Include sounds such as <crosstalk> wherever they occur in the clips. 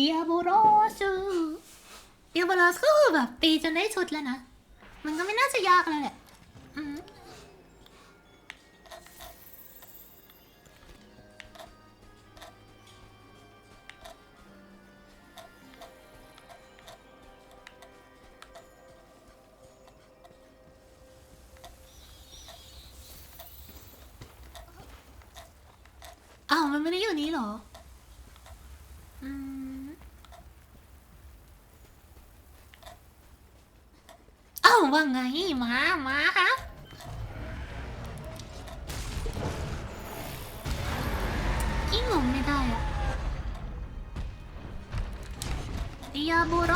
เดียโบโรสูเดียโบโรสก็คือแบบตีจนได้ชุดแล้วนะ มันก็ไม่น่าจะยากแล้วแหละอ้าวมันไม่ได้อยู่นี้หรอ อืมอ้า ว่าไงมามาครับยิ่งลงไม่ได้อะเดียโบโร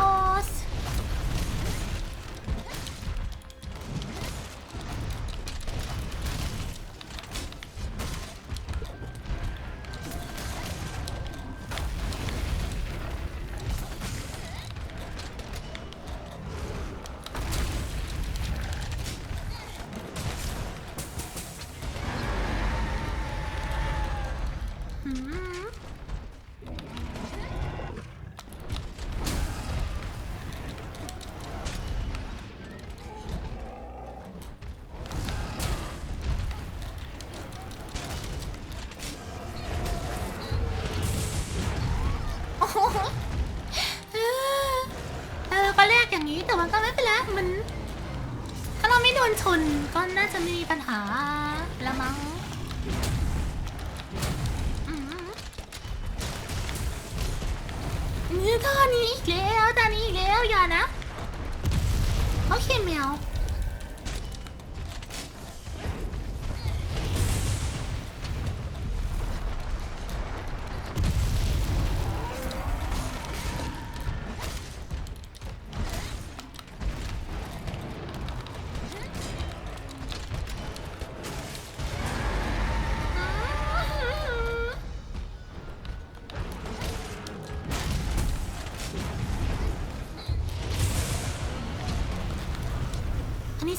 ชนก็น่าจะไม่มีปัญหา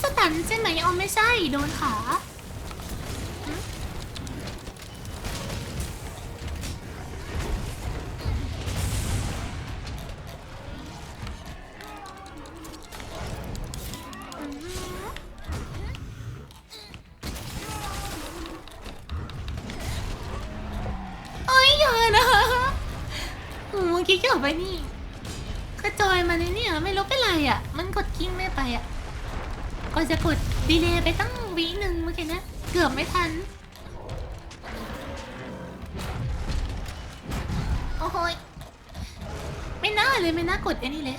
สตันใช่ไหมอ๋อไม่ใช่ โดนขาอืมอืมเยอย่านะโอ้เมื่อกี้เกี่ยวไปนี่กระจอยมาในนี่ไม่รู้เป็นไรอะ มันกดกิ้งไม่ไปอะ ก็จะกดดีเลย์ไปตั้งวิหนึ่งเมื่อกี้นะ เกือบไม่ทัน โอ้โหยไม่น่าเลยไม่น่ากดไอ้นี่เลย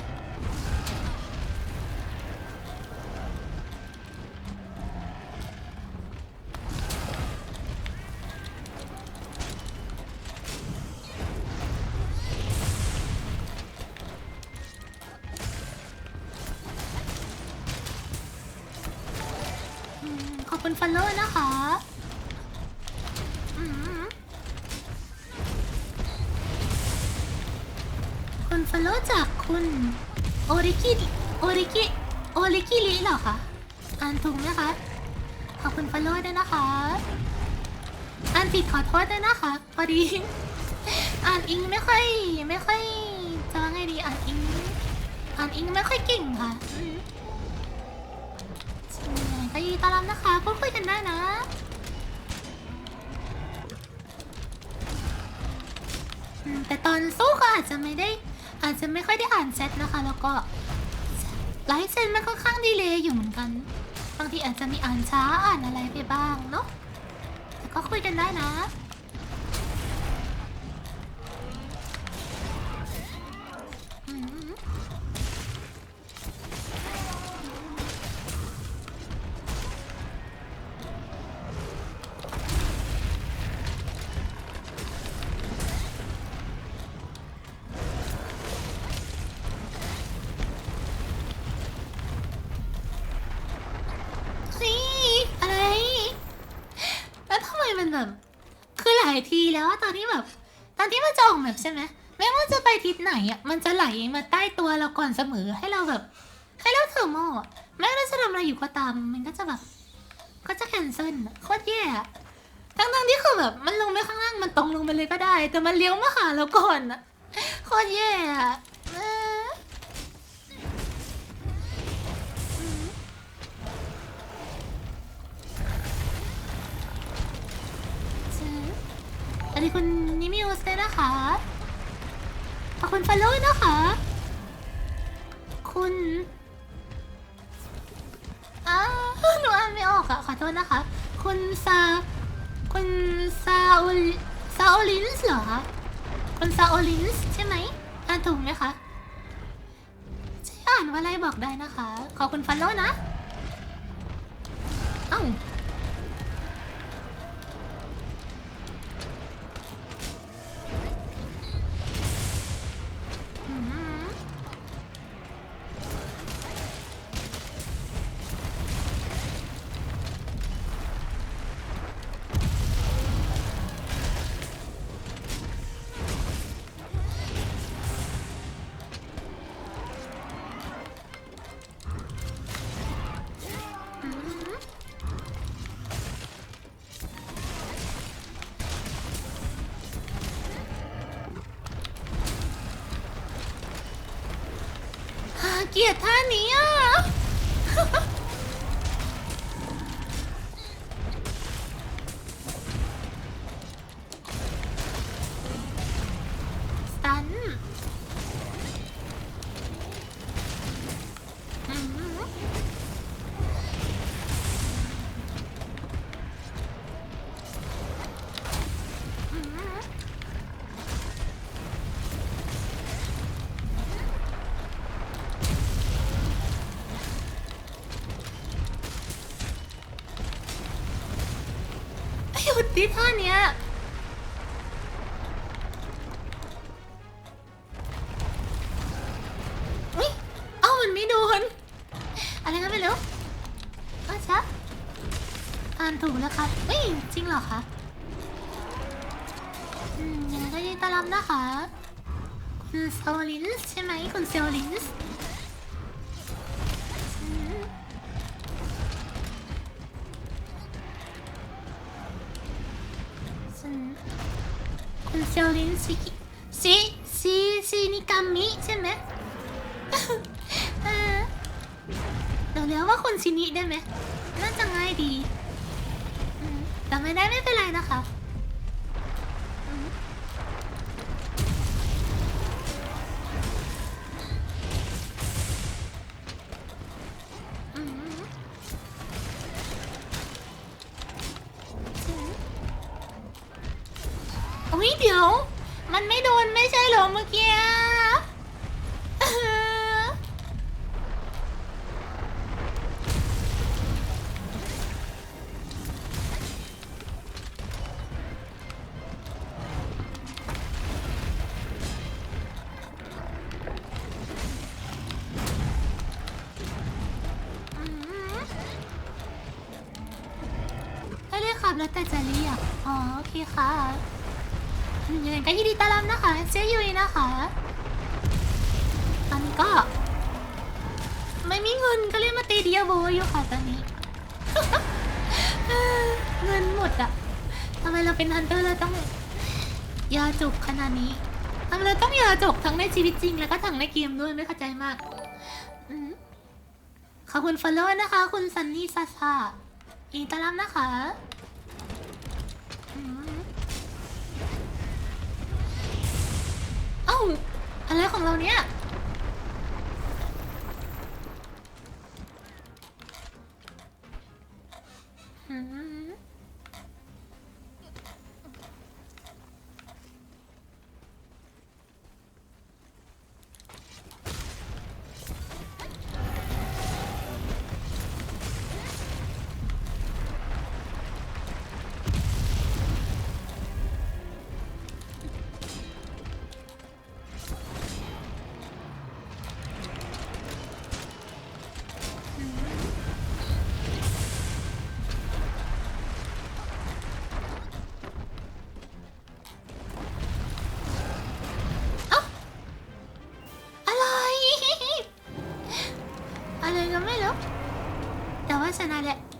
กิโอริกิลิเหรอคะอ่านถูกไหมคะ ขอบคุณฟันเลอร์ด้วยนะคะ อ่านผิดขอโทษด้วยนะคะพอดี อ่านอิงไม่ค่อยไม่ค่อยจะว่าไงดีอ่านอิง อ่านอิงไม่ค่อยเก่งค่ะก็ยินดีต้อนรับนะคะพูดคุยกันได้นะแต่ตอนสู้ก็อาจจะไม่ได้อาจจะไม่ค่อยได้อ่านแชทนะคะ แล้วก็ ไลฟ์เซนมันค่อนข้างดีเลยอยู่เหมือนกัน บางทีอาจจะมีอ่านช้าอ่านอะไรไปบ้างเนาะแต่ก็คุยกันได้นะ ต้ออกแบบใช่ไหมไม่ว่าจะไปทิศไหนอะมันจะไหลมาใต้ตัวเราก่อนเสมอให้เราแบบ ให้เราเทอร์โมอะไม่ว่าเราจะทำอะไรอยู่ก็ตาม มันก็จะแบบ ก็จะแคนเซิลโคตรแย่อะทั้งๆที่คือแบบ มันลงไปข้างล่างมันตรงลงไปเลยก็ได้ แต่มันเลี้ยวมาหาเราก่อนอะโคตรแย่อะเอออันนี้คุณ นิมิวสเลยนะคะ ขอบคุณฟอลโล่นะคะ คุณอ้าหนูอ่านไม่ออกอะขอโทษนะคะ คุณซา คุณซาโอลซาโอลินส์เหรอคะคุณซาโอลินส์ใช่ไหมอ่านถูกไหมคะใช่อ่านว่าอะไรบอกได้นะคะ ขอบคุณฟอลโล่นะ เอ้า อ่าเก หยุด คุณโซลินส์ชิชิชิชินิกามิใช่ไหมเออเดี๋ยวเรียกว่าคุณชินิได้ไหมน่าจะง่ายดีแต่ไม่ได้ไม่เป็นไรนะคะ แล้วแต่จะเรียก อ๋อโอเคค่ะยังไงก็ยินดีต้อนรับนะคะเจ๊ยุ้ยนะคะ ตอนนี้ก็ ไม่มีเงินก็เลยมาตีเดียโบอยู่ค่ะตอนนี้ เงินหมดอะทำไมเราเป็นฮันเตอร์เราต้องยาจุกขนาดนี้ทำไมเราต้องยาจุกทั้งในชีวิตจริง แล้วก็ทั้งในเกมด้วยไม่เข้าใจมากอืมขอบคุณฟอลโล่นะคะ คุณซันนี่ซาซายินดีต้อนรับนะคะ เอ้าอะไรของเราเนี่ย れ飲めろ騙さなれ。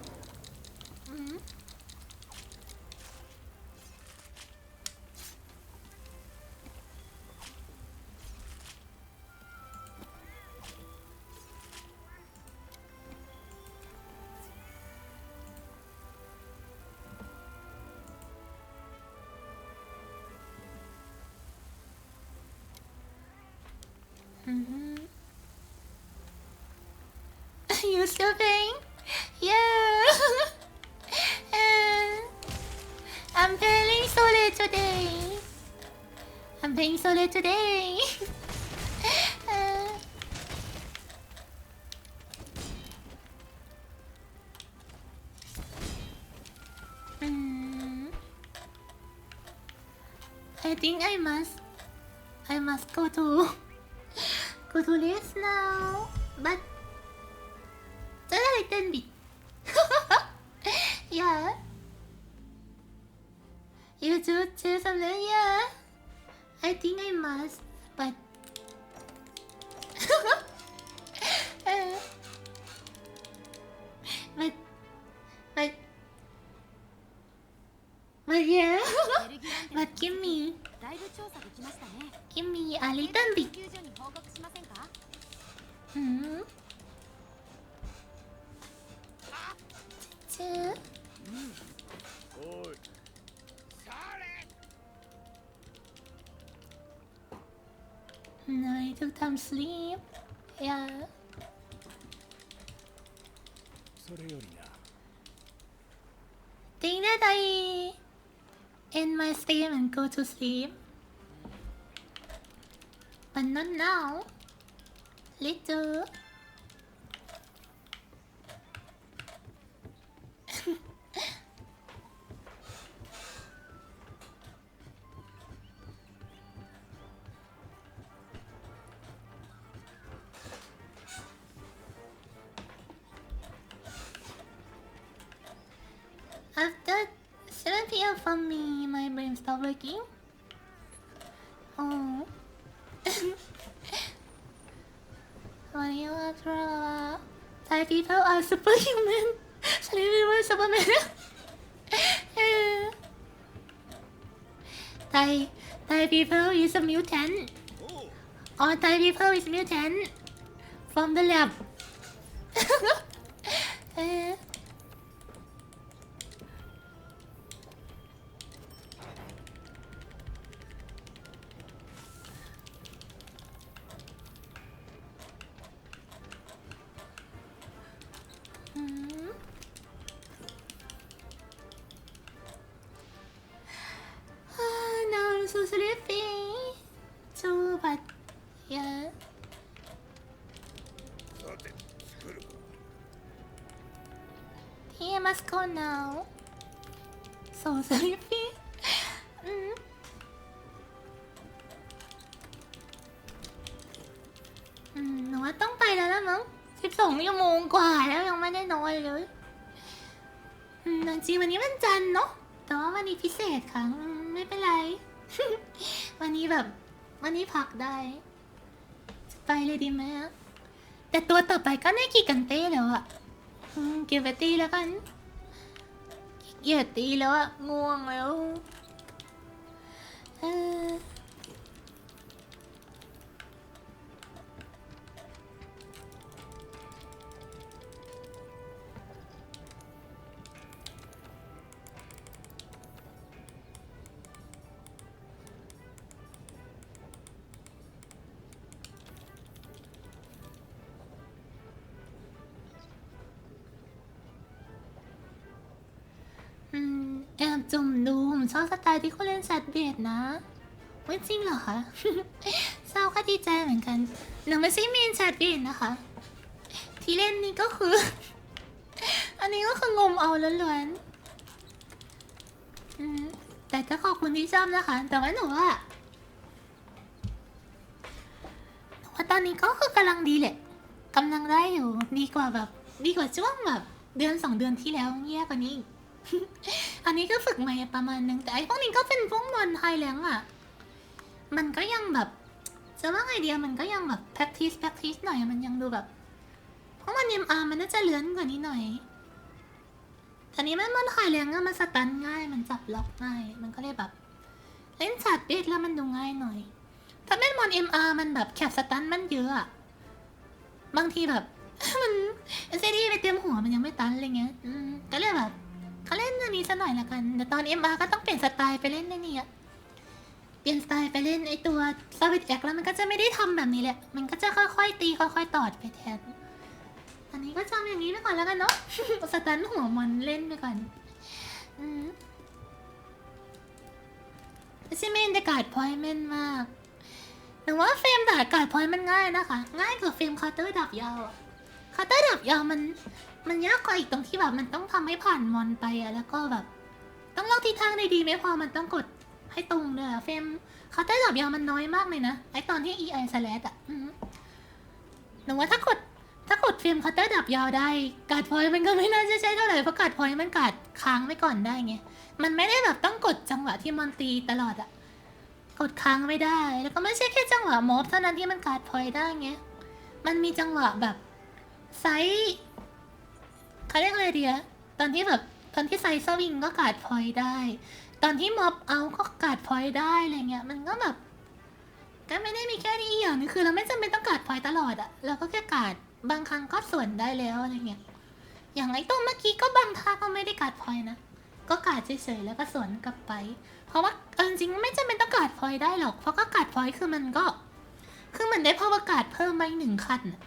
You still playing? Yeah. And <laughs> I'm playing solo today. I'm playing solo today. <laughs> Uh, mm, I think I must. I must go to <laughs> go to rest now. But just a little bit. yeah. You do too something, yeah. I think I must, but Uh, but but but yeah. ベルギランテ but give me だいぶ調査できましたね give me a 研 little bit. 究所に報告しません too. No, I took time sleep. Yeah. Think that I end my stream and go to sleep. But not now. little. After 7 p.m. for me, my brain stopped working. Oh. <laughs> about? Thai people are superhuman. <laughs> Thai people are superman. <laughs> Thai, Thai people is a mutant. All Thai people is mutant. From the lab. Must go now. So sleepy. Mm. หนูว่าต้องไปแล้วละมั้งสิบสองชั่วโมงกว่าแล้วยังไม่ได้นอนเลยอืมจริงๆวันนี้วันจันทร์เนาะ แต่ว่าวันนี้พิเศษค่ะอืมไม่เป็นไร วันนี้แบบ วันนี้พักได้ จะไปเลยดีไหมอะแต่ตัวต่อไปก็ได้กี่กันเต้แล้วอะอืมเก็บตีแล้วกัน เกียดตีแล้วอะง่วงแล้วเออ บจุ่มดูผมชอบสไตล์ที่คุณเล่นแซดเบียดนะไม่จริงเหรอคะเศร้าก็ดีใจเหมือนกันหนูไม่ใช่เมนแซดเบียดนะคะ ที่เล่นนี่ก็คือ อันนี้ก็คืองมเอาล้วนๆแต่ก็ขอบคุณที่ชอบนะคะ แต่ว่าหนูว่าหนูว่าตอนนี้ก็คือกำลังดีแหละกำลังได้อยู่ดีกว่าแบบ ดีกว่าช่วงแบบ เดือนสองเดือนที่แล้วแย่กว่านี้อีก อันนี้ก็ฝึกมาประมาณนึงแต่ไอ้พวกนี้ก็เป็นพวกมอนไทยแรงอะ มันก็ยังแบบ จะว่าไงเดียมันก็ยังแบบ practice practice หน่อยมันยังดูแบบ เพราะมัน MR มันน่าจะเลื้อนกว่านี้หน่อยแต่นี้มันมอนไทยแรงอะมันสตันง่าย มันจับล็อกง่าย มันก็เลยแบบ เล่นสัตว์เบสแล้วมันดูง่ายหน่อย ถ้าเป็นมอน MR มันแบบแคปสตันมันเยอะอะบางทีแบบ มันเซดีไปเตรียมหัวมันยังไม่ตันอะไรเงี้ยก็เลยแบบ เขาเล่นอันนี้ซะหน่อยละกันแต่ตอน MR ก็ต้องเปลี่ยนสไตล์ไปเล่นในนี่อะเปลี่ยนสไตล์ไปเล่นไอตัวซาวิตแอคแล้วมันก็จะไม่ได้ทำแบบนี้แหละ มันก็จะค่อยๆตีค่อยๆตอดไปแทน อันนี้ก็จำอย่างนี้ไปก่อนแล้วกันเนาะสตันหัวมันเล่นไปก่อนอืมไม่ใช่เมนแต่กาดพอยต์แม่นมากหนูว่าเฟรมด่ากาดพอยมันง่ายนะคะ ง่ายกว่าเฟรมคาน์เตอร์ดับยาวคาน์เตอร์ดับยาวมัน มันยากกว่าอีกตรงที่แบบมันต้องทำให้ผ่านมอนไปอะแล้วก็แบบ ต้องเลือกทิศทางได้ดีไม่พอมันต้องกดให้ตรงด้วยอะเฟรมเคาน์เตอร์ดับยาวมันน้อยมากเลยนะไอตอนที่ EI slash อะอืมหนูว่าถ้ากดถ้ากดเฟรมเคาน์เตอร์ดับยาวได้การดพอยต์มันก็ไม่น่าจะใช่เท่าไหร่เพราะการดพอยต์มันการดค้างไว้ก่อนได้ไงมันไม่ได้แบบต้องกดจังหวะที่มอนตีตลอดอะกดค้างไม่ได้ แล้วก็ไม่ใช่แค่จังหวะมอบเท่านั้นที่มันการดพอยต์ได้ไงมันมีจังหวะแบบไซส์ เขาเรียกอะไรเดียตอนที่แบบตอนที่ไซส์สวิงก็การ์ดพอยได้ ตอนที่ม็อบเอาก็การ์ดพอยได้อะไรเงี้ยมันก็แบบก็ไม่ได้มีแค่นี้อย่างนึงคือเราไม่จำเป็นต้องการ์ดพอยตลอดอะเราก็แค่การ์ดบางครั้งก็ส่วนได้แล้วอะไรเงี้ยอย่างไอ้ตัวเมื่อกี้ก็บางท่าก็ไม่ได้การ์ดพอยนะก็การ์ดเฉยๆแล้วก็สวนกลับไป เพราะว่าเอาจริงๆไม่จำเป็นต้องการ์ดพอยได้หรอก เพราะก็การ์ดพอยคือมันก็ คือมันได้พาวการ์ดเพิ่มมาอีกหนึ่งขั้นน่ะ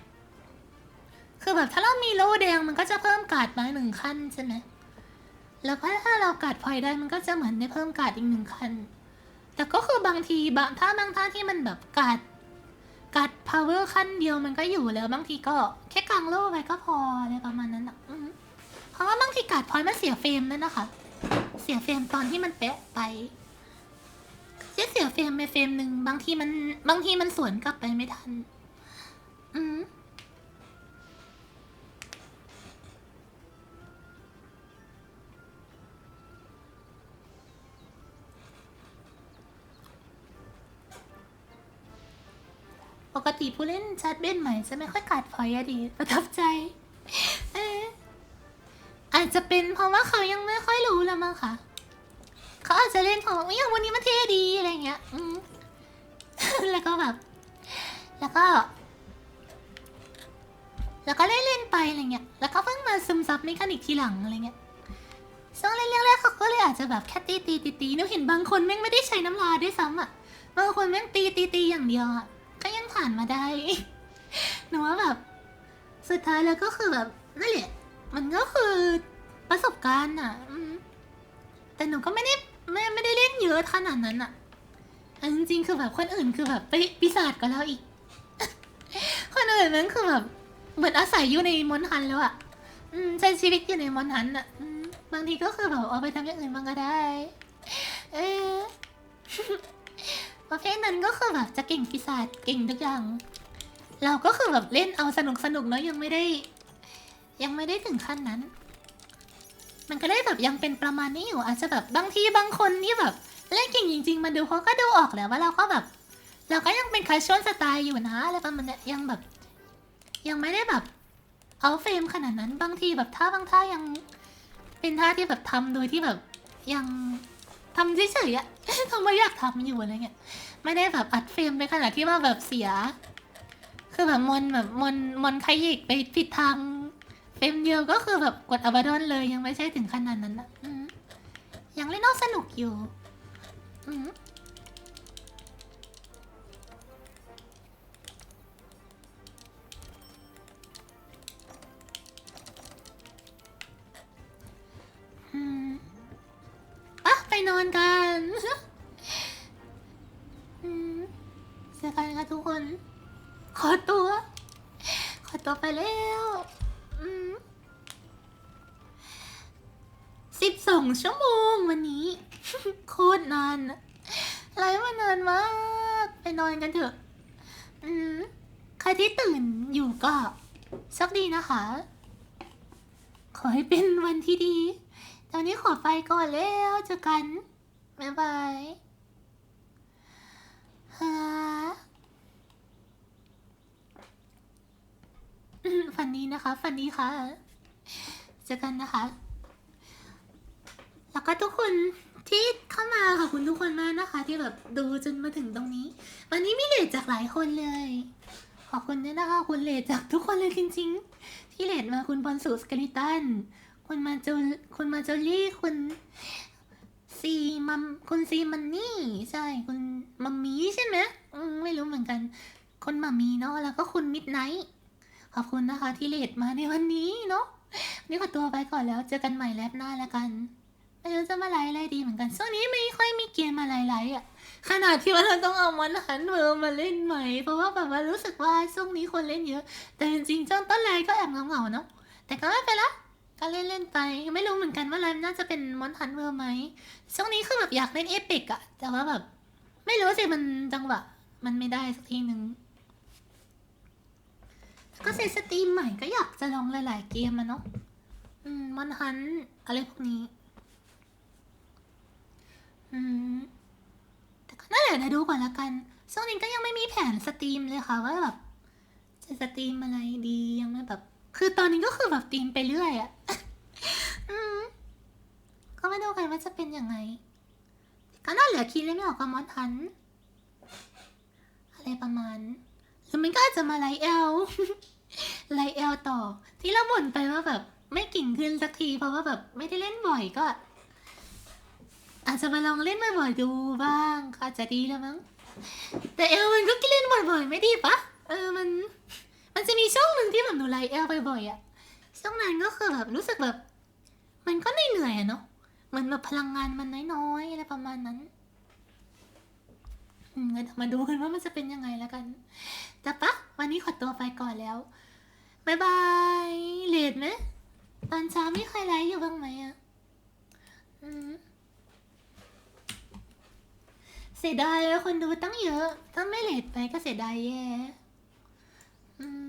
คือแบบถ้าเรามีโล่แดงมันก็จะเพิ่มการ์ดมาหนึ่งขั้นใช่ไหมแล้วก็ถ้าเราการ์ดพลอยได้มันก็จะเหมือนได้เพิ่มการ์ดอีกหนึ่งขั้น แต่ก็คือบางทีบางถ้าบางท่าที่มันแบบการ์ดการ์ดพาวเวอร์ขั้นเดียวมันก็อยู่แล้วบางทีก็แค่กางโล่ไปก็พออะไรประมาณนั้นอะอืมเพราะว่าบางทีการ์ดพลอยมันเสียเฟรมด้วยนะคะ เสียเฟรมตอนที่มันเป๊ะไปจะเสียเฟรมไปเฟรมหนึ่งบางทีมันบางทีมันสวนกลับไปไม่ทัน อืม ปกติผู้เล่นชัดเบนใหม่จะไม่ค่อยกัดพอยอดีประทับใจเอออาจจะเป็นเพราะว่าเขายังไม่ค่อยรู้ล้วมั้งค่ะ เขาอาจจะเล่นของว่าอย่างวันนี้มันเท่ดีอะไรเงี้ยอืมแล้วก็แบบ แล้วก็ แล้วก็เล่นเล่นๆไปอะไรเงี้ย แล้วก็เพิ่งมาซึมซับเมคานิกทีหลังอะไรเงี้ยช่วงเล่นแรกๆเขาก็เลยอาจจะแบบแค่ตีตีตีตีหนูเห็นบางคนแม่งไม่ได้ใช้น้ำลายด้วยซ้ำอะ บางคนแม่งตีตีตีอย่างเดียวอะ ผ่านมาได้ หนูว่าแบบ สุดท้ายแล้วก็คือแบบนั่นแหละ มันก็คือประสบการณ์อะอืมแต่หนูก็ไม่ได้ไม่ไม่ได้เล่นเยอะขนาดนั้นอะอันจริงๆคือแบบคนอื่นคือแบบไปปีศาจก็แล้วอีก คนอื่นนั้นคือแบบเหมือนอาศัยอยู่ในมอนทันแล้วอะอืมใช้ชีวิตอยู่ในมอนทันอะอืมบางทีก็คือแบบเอาไปทำอย่างอื่นบ้างก็ได้ เออ ประเภทนั้นก็คือแบบจะเก่งปีศาจเก่งทุกอย่าง เราก็คือแบบเล่นเอาสนุกสนุกเนาะยังไม่ได้ ยังไม่ได้ถึงขั้นนั้น มันก็ได้แบบยังเป็นประมาณนี้อยู่อาจจะแบบบางทีบางคนที่แบบเล่นเก่งจริง ๆ มาดูเขาก็ดูออกแหล้วว่าเราก็แบบ เราก็ยังเป็นคาชวลสไตล์อยู่นะอะไรประมาณนี้ยยังแบบ ยังไม่ได้แบบ เอาเฟรมขนาดนั้นบางทีแบบท่าบางท่ายัง เป็นท่าที่แบบทำโดยที่แบบยัง ทำเฉยๆอะทำไมอยากทำอยู่อะไรเงี้ย ไม่ได้แบบอัดเฟรมไปขนาดที่ว่าแบบเสีย คือแบบมอนแบบมอนมอนขยิกไปผิดทางเฟรมเดียวก็คือแบบกดอับดอนเลยยังไม่ใช่ถึงขนาดนั้นนะยังเล่นนอกสนุกอยู่ อนอนกันอืมเจอกันค่ะทุกคน ขอตัว ขอตัวไปแล้วสิบสองชั่วโมงวันนี้ โคตรนานไลฟ์มานานมาก ไปนอนกันเถอะอืใครที่ตื่นอยู่ก็โชคดีนะคะ ขอให้เป็นวันที่ดี อนนี้ขอไปก่อนแล้วเจอกัน บ๊ายบายฮะอืมฝันนี้นะคะฝันนี้ค่ะ เจอกันนะคะ แล้วก็ทุกคนที่เข้ามาขอบคุณทุกคนมากนะคะ ที่แบบดูจนมาถึงตรงนี้ วันนี้มีเลทจากหลายคนเลย ขอบคุณด้วยนะคะคุณเลทจากทุกคนเลยจริง ๆ ที่เลทมาคุณบอลสูสกลิตัน คุณมาโจคุณมาโจลี่คุณซีมัมคุณซีมันนี่ ใช่คุณมัมมี่ใช่ไหมอืมไม่รู้เหมือนกันคุณมัมมี่เนาะแล้วก็คุณมิดไนท์ขอบคุณนะคะที่เลดมาในวันนี้เนาะนี่ขอตัวไปก่อนแล้วเจอกันใหม่แลบหน้าแล้วกันไม่รู้จะมาไลฟ์อะไรดีเหมือนกันช่วงนี้ไม่ค่อยมีเกมอะไรไลฟ์อะขนาดที่ว่าเราต้องเอามันหันเวอร์มาเล่นใหม่เพราะว่าแบบว่ารู้สึกว่าช่วงนี้คนเล่นเยอะ แต่จริงๆช่วงต้นไลฟ์ก็แอบเหงาๆเนาะแต่ก็ไม่เป็นไร ก็เล่นเล่นๆไป ไม่รู้เหมือนกันว่าไลฟ์น่าจะเป็นมอนฮันเวอร์ไหมช่วงนี้คือแบบอยากเล่นเอพิกอะแต่ว่าแบบ ไม่รู้สิมันจังหวะ มันไม่ได้สักทีหนึ่งก็เซตสตรีมใหม่ก็อยากจะลองหลาย ๆ เกมอะเนาะมอนฮันอะไรพวกนี้ อืมแต่ก็นั่นแหละเดี๋ยวดูก่อนละกันช่วงนี้ก็ยังไม่มีแผนสตรีมเลยค่ะว่าแบบจะสตรีมอะไรดียังไม่แบบ คือตอนนี้ก็คือแบบตีมไปเรื่อยอะก็ไม่รู้กันว่าจะเป็นยังไง ก็น่าเหลือคิดเลยไม่ออกกับมอนทัน อะไรประมาณ หรือมันก็อาจจะมาไลเอล ไลเอลต่อ ที่เราบ่นไปว่าแบบ ไม่กิ่งขึ้นสักทีเพราะว่าแบบไม่ได้เล่นบ่อยก็ อาจจะมาลองเล่นบ่อยๆดูบ้างก็อาจจะดีแล้วมั้ง แต่เอลมันก็เล่นบ่อยๆไม่ดีปะเออมัน มันจะมีช่วงหนึ่งที่แบบหนูไลเอลบ่อยๆอะช่วงนั้นก็คือแบบรู้สึกแบบ มันก็เหนื่อยๆอะเนาะเหมือนแบบพลังงานมันน้อยๆอะไรประมาณนั้นอืมงั้นมาดูกันว่ามันจะเป็นยังไงแล้วกัน แต่ปะวันนี้ขอตัวไปก่อนแล้วบายบายเลดไหมตอนเช้าไม่ใครไลฟ์อยู่บ้างไหมอะอืมเสียดายคนดูตั้งเยอะ ถ้าไม่เลดไปก็เสียดายแย่อืม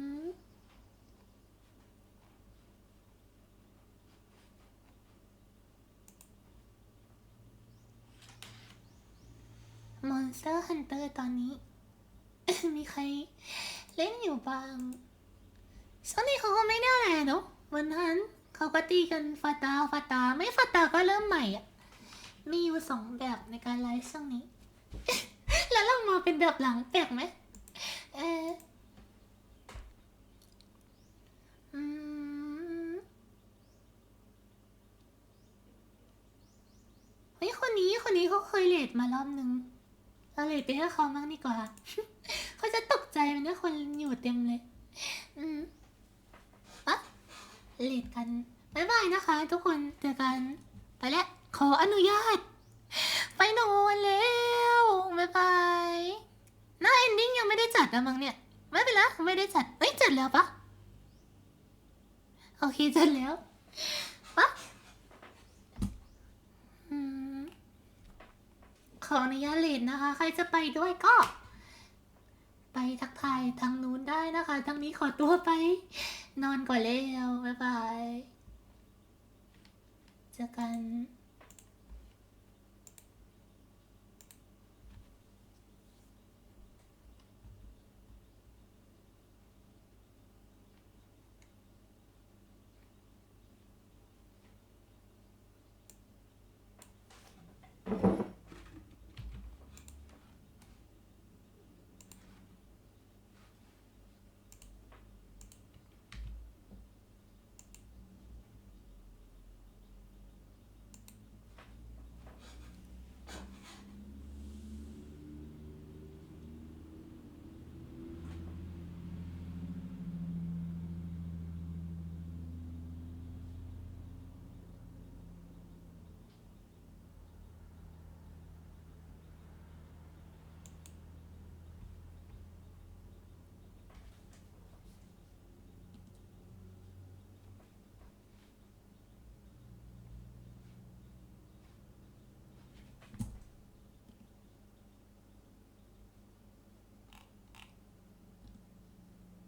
Monster Hunter ตอนนี้ มีใครเล่นอยู่บ้างช่วงนี้เขาก็ไม่ได้อะไรเนาะวันนั้นเขาก็ตีกันฟาตาฟาตา ไม่ฟาตาก็เริ่มใหม่อะ มีอยู่สองแบบในการไลฟ์ช่วงนี้ แล้วเรามาเป็นแบบหลังแปลกไหมเอออืมเฮ้ยคนนี้คนนี้เขาเคยเลดมารอบนึง เราเลดไปให้เขาบ้างดีกว่าเขาจะตกใจมันว่าคนอยู่เต็มเลย อืมอะเลดกันบายบายนะคะ ทุกคนเจอกัน ไปแล้ว ขออนุญาต ไปนอนแล้วบายบายหน้าเอนดิ้งยังไม่ได้จัดนะมั้งเนี่ย ไม่เป็นไรไม่ได้จัดเอ้ยจัดแล้วปะโอเคจัดแล้วปะอืม ขออนุญาตเลนนะคะ ใครจะไปด้วยก็ ไปทักทายทางนู้นได้นะคะ ทางนี้ขอตัวไป นอนก่อนแล้วบ๊ายบาย เจอกัน